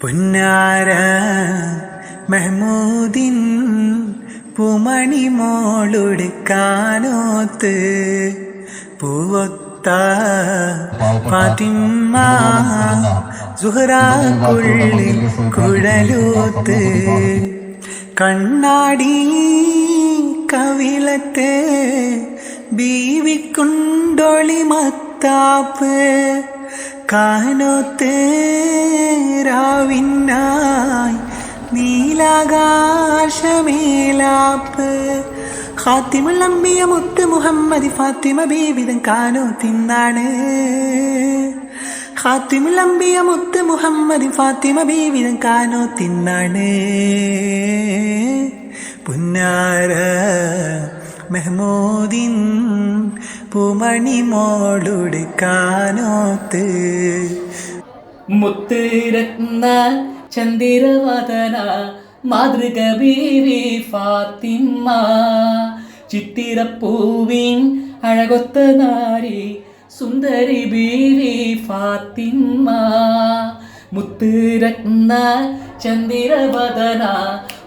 പുന്നാര മെഹ്മൂദിൻ പൂമണി മോളുടെ കാനോത്ത് പൂവൊത്ത ഫാത്തിമ്മ സുഹറാക്കുള്ളി കുഴലൂത്ത് കണ്ണാടി കവിളത്ത് ബീവിക്കുണ്ടൊളി മത്താപ്പ് കാനോത്ത് രാവിനായി നീലാകാശമേലാപ്പ്. ഖാത്തിമുൽ അമ്പിയ മുത്ത് മുഹമ്മദ് ഫാത്തിമ ബീവിതം കാനോ തിന്നാണ് ഖാത്തിമുൽ അമ്പിയ മുത്ത് മുഹമ്മദ് ഫാത്തിമ ബീവിതം കാനോ തിന്നാണ് പുന്നാര മെഹ്മൂദിൻ പൂമണി മോളുടെ കാനോത്ത്. മുത്തുരത്ന ചന്ദിരവദന മാതൃക ഫാത്തിമ്മ ചിത്തിരപ്പൂവിൻ അഴകൊത്ത നാരി സുന്ദരി ബീവി ഫാത്തിമ്മ മുത്തുരത്ന ചന്ദിരവദന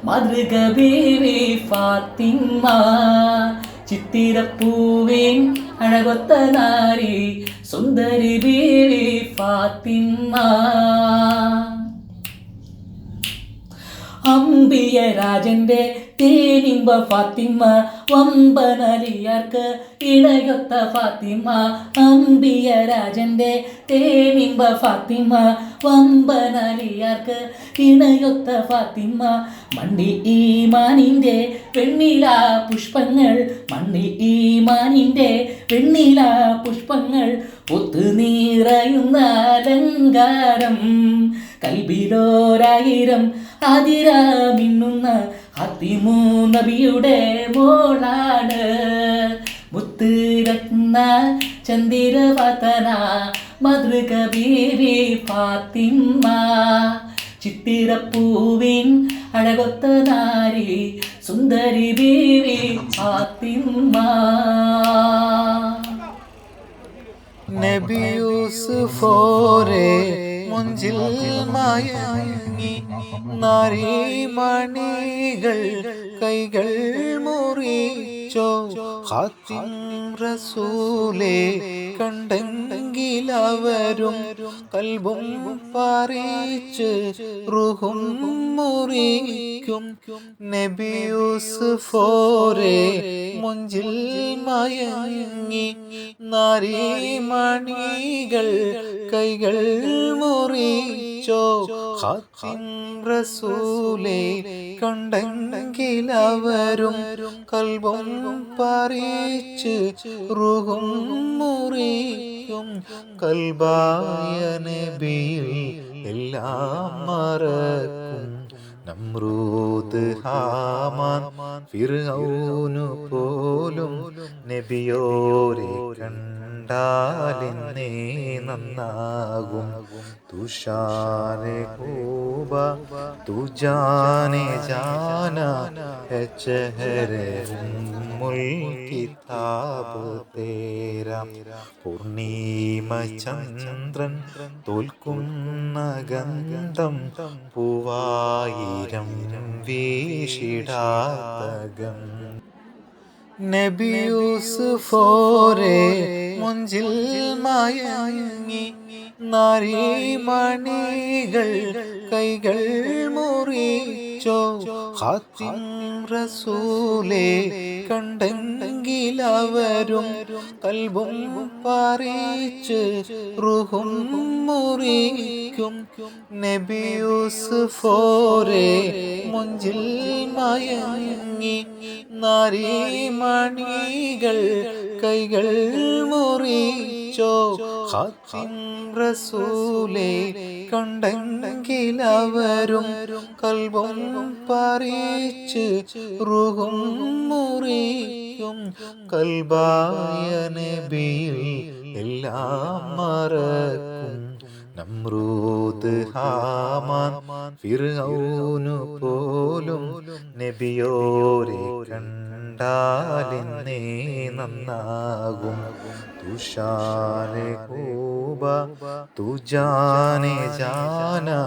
മാതൃക ഫാത്തിമ്മ ചിത്തിരപ്പൂവിൻ അഴകൊത്ത നാരി സുന്ദരി ബീവി ഫാത്തിമ്മ അമ്പിയ രാജന്റെ തേനിമ്പ ഫാത്തിമ വമ്പനലിയാർക്ക് ഇണയൊത്ത ഫാത്തിമ. അമ്പിയ രാജന്റെ തേനിമ്പ ഫാത്തിമ വമ്പനലിയാർക്ക് ഇണയൊത്ത ഫാത്തിമ. മണ്ണി ഈ വെണ്ണില പുഷ്പങ്ങൾ മണ്ണി ഈ വെണ്ണില പുഷ്പങ്ങൾ. ഒത്തു നിറയുന്ന അലങ്കാരം കൽബിലോരായിരം അതിര മിന്നുന്ന ഹത്തിമൂ നബിയുടെ മോളാണ്. മുത്തുരത്ന ചന്ദിരവതന മധുക ബീവി പാത്തിമ്മ ചിത്തിരപ്പൂവിൻ അഴകൊത്ത നാരി സുന്ദരി ബീവി പാത്തിമ്മ നബി യൂസുഫോരെ മുഞ്ചിൽ മയങ്ങി നാരീമണികൾ കൈകൾ മുറിച്ചോ ഹാത്തിം റസൂലേ കണ്ടെങ്കിലവരും കൽബും പറിച്ച് റുഹും മുറിക്കും. നബി യൂസുഫോരെ മുഞ്ചിൽ മയങ്ങി നാരീമണികൾ കൈകൾ മുറിച്ചോ ഹാത്തിം റസൂലേ കണ്ടെങ്കിലവരും കൽബും പറിച്ച് റുഹും മുറിയും കൽബായ നബിയിൽ എല്ലാം മറക്കും. നമ്രൂത് ഹാമാൻ ഫിർഔനു പോലും നബിയോരെ കണ്ടാലിന്നേ നന്നാകും. തുഷാരെ കൂബ തുജാനെ ജാന है चेहरे ഉമ്മുൽ കിതാബ് തേരാ പൂർണിമ ചന്ദ്രൻ തോൽക്കുന്ന ഗന്ധം പൂവായിരം വീശിടാത്തകം നബി യൂസുഫോരെ മുഞ്ചിൽ മയങ്ങി നാരീമണികൾ കൈകൾ മുറിച്ചോ ഹാത്തിം റസൂലേ കണ്ടെങ്കിലവരും കൽബും പറിച്ച് റുഹും മുറിക്കും. നബി യൂസുഫോരെ മുഞ്ചിൽ മയങ്ങി. നാരീമണികൾ കൈകൾ ഹാത്തിം റസൂലേ കണ്ടെങ്കിലവരും കൽബും പറിച്ച് റുഹും മുറിയും കൽബായ എല്ലാം മറക്കും. നമ്രൂദ് ഹാമാൻ ഫിർഔനു പോലും നബിയോരെ കണ്ടാലിന്നേ നന്നാകും. तुषारे खूबा तू जाने जाना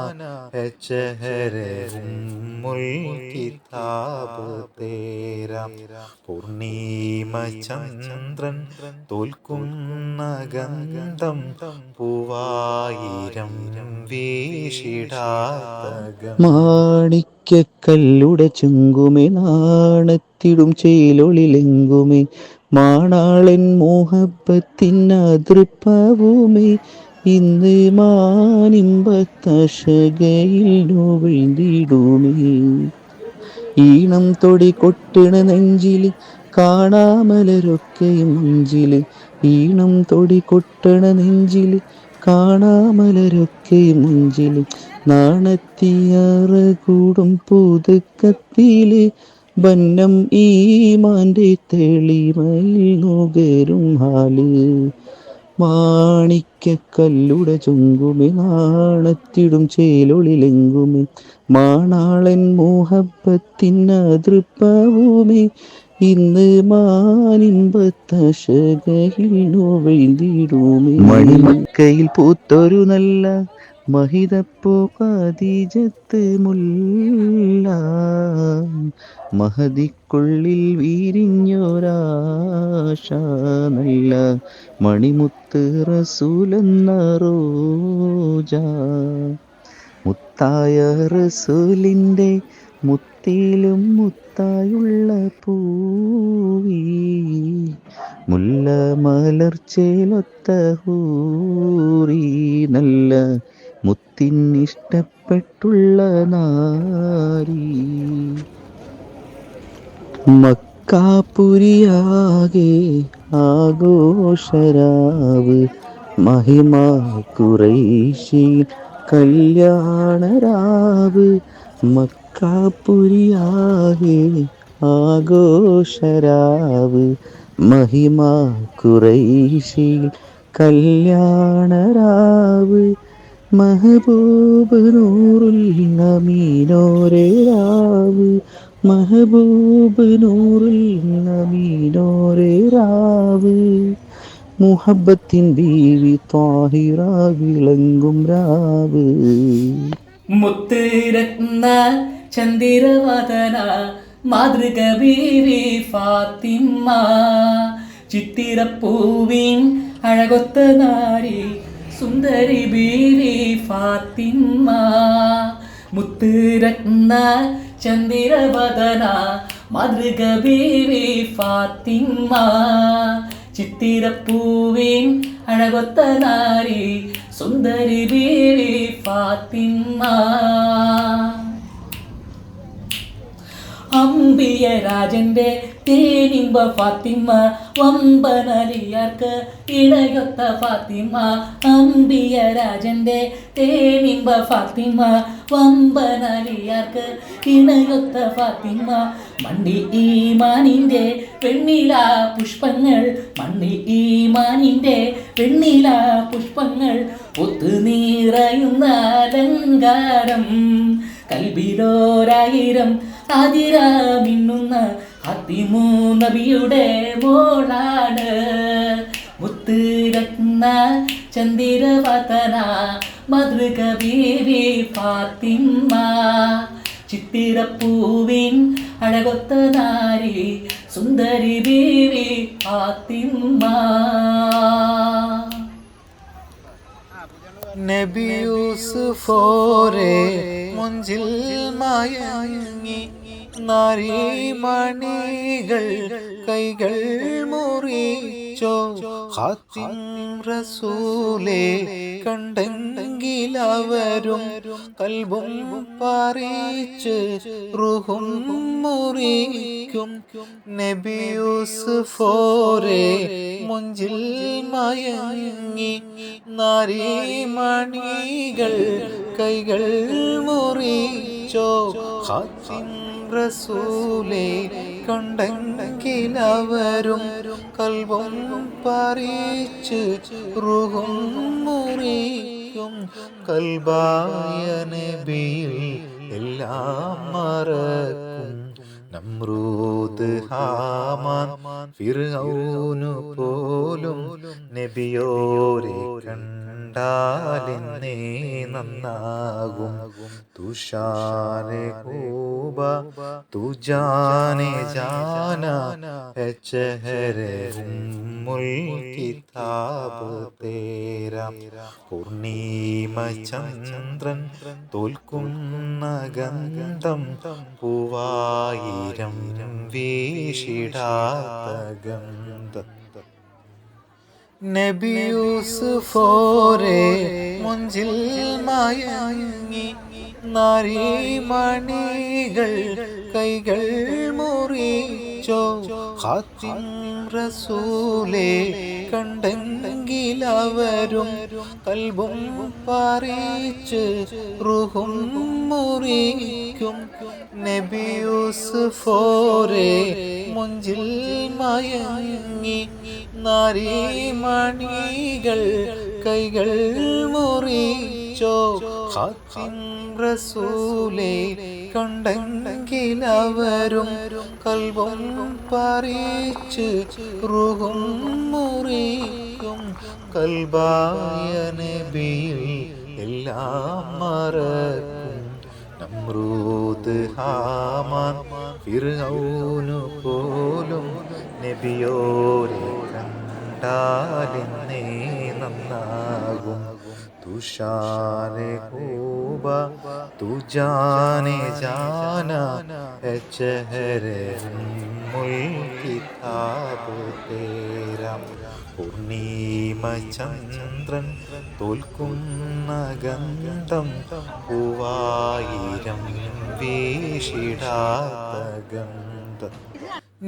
है चेहरे उम्मुल किताब तेरा പൂർണിമ ചന്ദ്രൻ തോൽക്കുന്ന ഗന്ധം പൂവായിരം വീശിടാത്ത മാണിക്യക്കല്ലുടെ ചുങ്കുമേ നാണത്തിടും ചേലൊളിലെങ്കുമേ മാണാളൻ മോഹപ്പത്തിൻ അതൃപ്പവുമേ ഇന്ന് മാനിമ്പത്തശകയിൽ നോവിഴ്ന്നിടുമേ ഈണം തൊടി കൊട്ടിണ നെഞ്ചിൽ കാണാമലരൊക്കെയും നെഞ്ചിൽ ഈണം തൊടി കൊട്ടണ നെഞ്ചിൽ കാണാമലരൊക്കെയും നെഞ്ചിൽ നാണത്തിയാറ കൂടും പുതുക്കത്തിലെ ബന്നം ഈ മാന്റെ തെളിമയിൽ നുകരും ഹാൽ. മാണിക്കല്ലുടെ ചുങ്കുമേ നാണത്തിടും ചേലൊളിലെങ്കുമേ മാണാളൻ മോഹപ്പത്തിൻ അതൃപ്പവുമേ ഇന്ന് മാനിമ്പത്തശകയിൽ നോവെഴുതിയിടുമേ. മണിമക്കയിൽ പൂത്തൊരു നല്ല മഹിതപ്പോ പതിജത്ത് മുല്ല. മഹതിക്കുള്ളിൽ വീരിഞ്ഞൊരാശ നല്ല മണിമുത്ത് റസൂലെന്ന റോജ. മുത്തായ റസൂലിന്റെ മുത്തിലും മുത്തായുള്ള പൂവി. മുല്ല മലർച്ചേലൊത്ത ഹൂറി. നല്ല മുത്തിനിഷ്ടപ്പെട്ടുള്ള നാരി. മക്കാപുരിയാകെ ആഘോഷരാവ് മഹിമ കുറേശി കല്യാണരാവ് മക്കാപുരിയാകെ ആഘോഷരാവ് മഹിമ കുറേശി കല്യാണരാവ് മഹബൂബ് നൂറുൽ നമീനോരേ രാവ് മഹബൂബ് നൂറുൽ നമീനോരേ രാവ് മുഹബത്തിൻ ബീവി താഹിറ വിളങ്ങും രാവ് മുത്തുരത്ന ചന്ദിരവദന മാതൃക ബീവി ഫാത്തിമ്മ ചിത്തിരപ്പൂവിൻ അഴകൊത്ത നാരി സുന്ദരി ബീവി ഫാത്തിമ്മ മുത്തുരത്ന ചന്ദിരവദന മാതൃക ബീവി ഫാത്തിമ്മ ചിത്തിരപ്പൂവിൻ അഴകൊത്ത നാരി സുന്ദരി ബീവി ഫാത്തിമ്മ അമ്പിയ രാജന്റെ തേനിമ്പ ഫാത്തിമ വമ്പനലിയാർക്ക് ഇണയൊത്ത ഫാത്തിമ. അമ്പിയ രാജന്റെ തേനിമ്പ ഫാത്തിമ വമ്പനലിയാർക്ക് ഇണയൊത്ത ഫാത്തിമ. മണ്ണി ഈ വെണ്ണില പുഷ്പങ്ങൾ മണ്ണി ഈ വെണ്ണില പുഷ്പങ്ങൾ. ഒത്തു നിറയുന്ന അലങ്കാരം കൽബിലോരായിരം ആതിര മിന്നുന്ന ഹത്തിമൂ നബിയുടെ മോളാണ്. മുത്തുരത്ന ചന്ദിരവതന മധുക ബീവി ചിത്തിരപ്പൂവിൻ അഴകൊത്ത നാരി സുന്ദരി ബീവി ഫാത്തിമ്മ നബി യൂസുഫോരെ മുഞ്ചിൽ മയങ്ങി നാരിമണികൾ കൈകൾ മുറിച്ചോ? ഹാത്തിം റസൂലേ കണ്ടെങ്കിലവരും കൽബും പറിച്ച് റുഹും മുറിക്കും. നബി യൂസുഫോരെ മുഞ്ചിൽ മയങ്ങി നാരിമണികൾ കൈകൾ മുറിച്ചോ ഹാത്തിം റസൂലേ കണ്ടെങ്കിലവരും കൽബും പറിച്ച് റുഹും മുറിക്കും കൽബായ നബിയിൽ എല്ലാം മറക്കും നമ്രൂദ് ഹാമാൻ ഫിർഔനു പോലും നബിയോരെ കണ്ടാലെന്നേ നന്നാകും. തുഷാരെ കൂബ തുജാനെ ജാന ചഹരെ കിതാബ് തേരാ. പൂർണിമ ചന്ദ്രൻ തോൽക്കുന്ന ഗന്ധം പൂവായിരം വീശിടാത്ത ഗന്ധം നബി യൂസുഫോരെ മുഞ്ചിൽ മയങ്ങി നാരീമണികൾ കൈകൾ ഹാത്തിം റസൂലേ കണ്ടെങ്കിലവരും കൽബും പറിച്ച് റുഹും മുറിക്കും. നബി യൂസുഫോരെ മുഞ്ചിൽ മയങ്ങി നാരീമണികൾ കൈകൾ മുറിച്ചോ ഹാത്തിം റസൂലേ കണ്ടെങ്കിലവരും കൽവും പറിച്ച് റുഹും മുറിയും കൽബായ നബിയിൽ എല്ലാം മറക്കും നമ്രൂത് ഹാമാൻ ഫിർഔനു പോലും നബിയോരെ കണ്ടാലിന്നേ നന്നാകും തുഷാരെ കൂബ തുജാനെ ജാന ചഹരെ മുൽ കിതാബ് തേരാ പൂർണിമ ചന്ദ്രൻ തോൽക്കുന്ന ഗന്ധം പൂവായിരം വീശിടാത്ത ഗന്ധം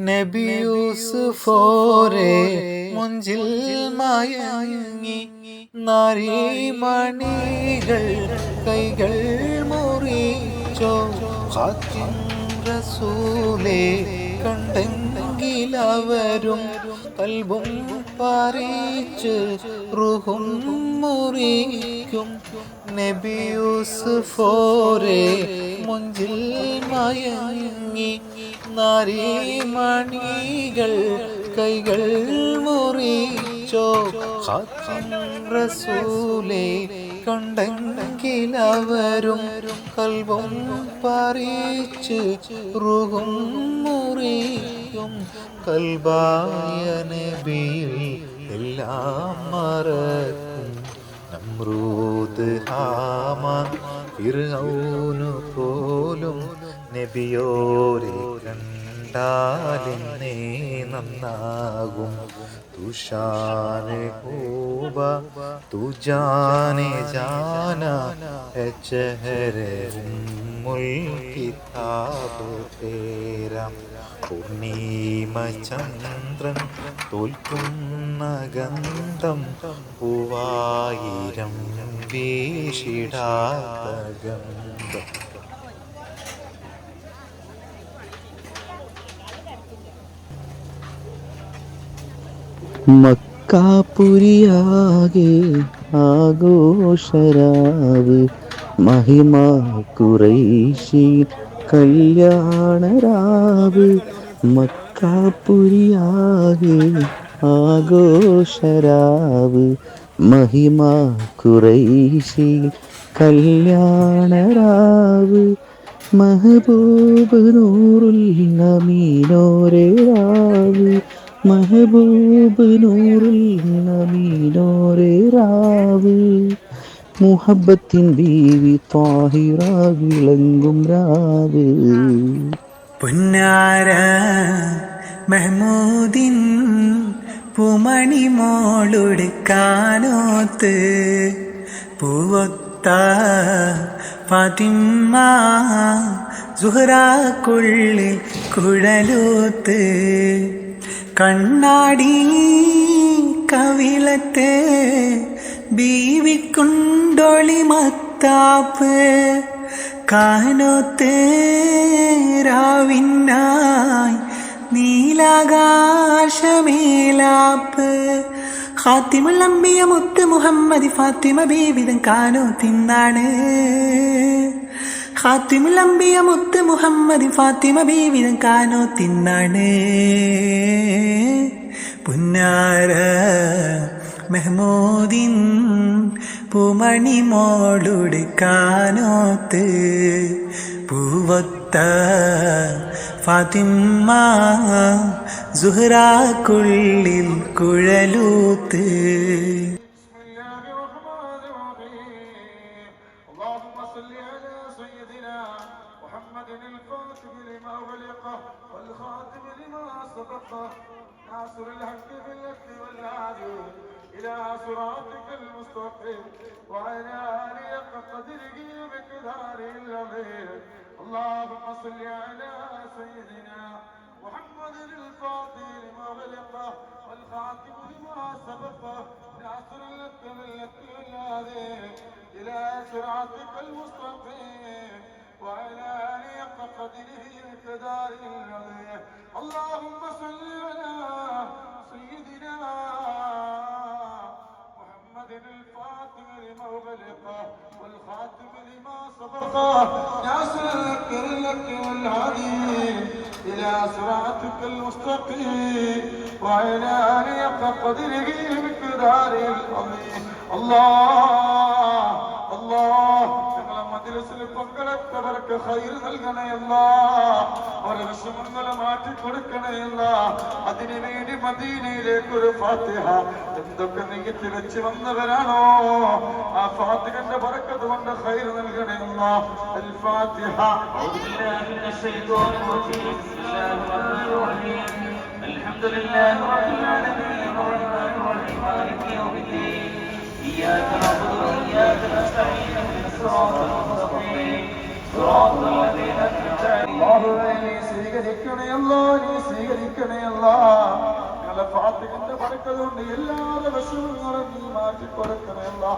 നബിയൂസ് യൂസുഫോരെ മുഞ്ചിൽ മയങ്ങി നാരീമണികൾ കൈകൾ മുറിച്ചോ? ഹാത്തിം റസൂലേ കണ്ടെങ്കിലവരും കൽബും പറിച്ച് റുഹും മുറിക്കും. നബി യൂസുഫോരെ മുഞ്ചിൽ മയങ്ങി നാരീമണികൾ കൈകൾ മുറിച്ചോ ഹാത്തിം റസൂലേ കണ്ടെങ്കിലവരും കൽവും പറിച്ച് റുഹും മുറിയും കൽബായ നബിയിൽ എല്ലാം മറക്കും. നമ്രൂത് ഹാമാൻ ഫിർഔനു പോലും നബിയോരെ കണ്ടാലിന്നേ നന്നാകും. തുഷാനെ കൂബ തുജാനെ ജാന ചഹരെ ഉമ്മുൽ കിതാബ് തേരാ പൂർണിമ ചന്ദ്രൻ തോൽക്കുന്ന ഗന്ധം പൂവായിരം വീശിടാത്ത ഗന്ധം മക്കാപുരിയാകെ ആഘോഷരാവ് മഹിമ കുറൈശി കല്യാണരാവ് മക്കാപുരിയാകെ ആഘോഷരാവ് മഹിമ കുറൈശി കല്യാണരാവ് മഹബൂബ് നൂറുൽ നമീനോരെ രാവ് മഹബൂബ് നൂറിൽ നമീനോരെ രാവ് മുഹബത്തിൻ ബീവി താഹിറ വിളങ്ങും രാവ്. പുന്നാര പൂമണി മോളുടെ കാനോത്ത് പൂവൊത്ത ഫാത്തിമ്മ സുഹറാക്കുള്ളിൽ കുഴലൂത്ത്. കണ്ണാടി കവിളത്ത് ബീവിക്കുണ്ടൊളി മത്താപ്പ് കാനോത്ത് രാവിനായി നീലാകാശമേലാപ്പ്. ലംബിയ മുത്ത് മുഹമ്മദ് ഫാത്തിമ ബീവിതം കാനോ അമ്പിയ മുത്ത് മുഹമ്മദ് ഫാത്തിമ ബീവിതം കാനോ തിന്നാണ്. പുന്നാര മെഹ്മൂദിൻ പൂമണി മോളുടെ കാനോത്ത് പൂവത്ത ഫാത്തിമ്മ സുഹ്റാക്കുള്ളിൽ കുഴലൂത്ത് الحق بالحق والهادي إلى صراطك المستقيم وعلى آله قدره ومقداره العظيم. اللهم صل على سيدنا محمد الفاتح لما غلق والخاتم لما سبق ناصر لك باللك والهادي إلى صراطك المستقيم وعلى آله قدره ومقداره العظيم. اللهم صل على سيدنا محمد الفاتح لما أغلق والخاتم لما سبق ناصر لك لك والهادي إلى صراطك المستقيم وعلى آله حق قدره بقداره العظيم الله الله ഞങ്ങളെ മദ്രസിൽ പങ്കെടുത്തവർക്ക് ഹൈർ നൽകണയല്ല അവരുടെ വിഷമങ്ങളെ മാറ്റിക്കൊടുക്കണയല്ല അതിനു വേണ്ടി മദീനയിലേക്ക് ഒരു ഫാത്തിഹ എന്തൊക്കെ നെയ്യത്തിൽ വെച്ച് വന്നവരാണോ ആ ഫാത്തിഹന്റെ പറക്കത്ത് കൊണ്ട് ഹൈർ നൽകണയല്ല അൽ ഫാത്തിഹ أعوذ بالله من الشيطان الرجيم بسم الله الرحمن الرحيم الحمد لله رب العالمين الرحمن الرحيم مالك يوم الدين إياك نعبد وإياك نستعين اهدنا الصراط المستقيم صراط الذين أنعمت അള്ളാഹുവേ നീ സ്വീകരിക്കണയല്ലോ നീ സ്വീകരിക്കണയല്ലോ. ഞങ്ങളെ പാത്തുകൊണ്ട് പടക്കതുകൊണ്ട് എല്ലാ ദിവസവും നീ മാറ്റി കൊടുക്കണയല്ലോ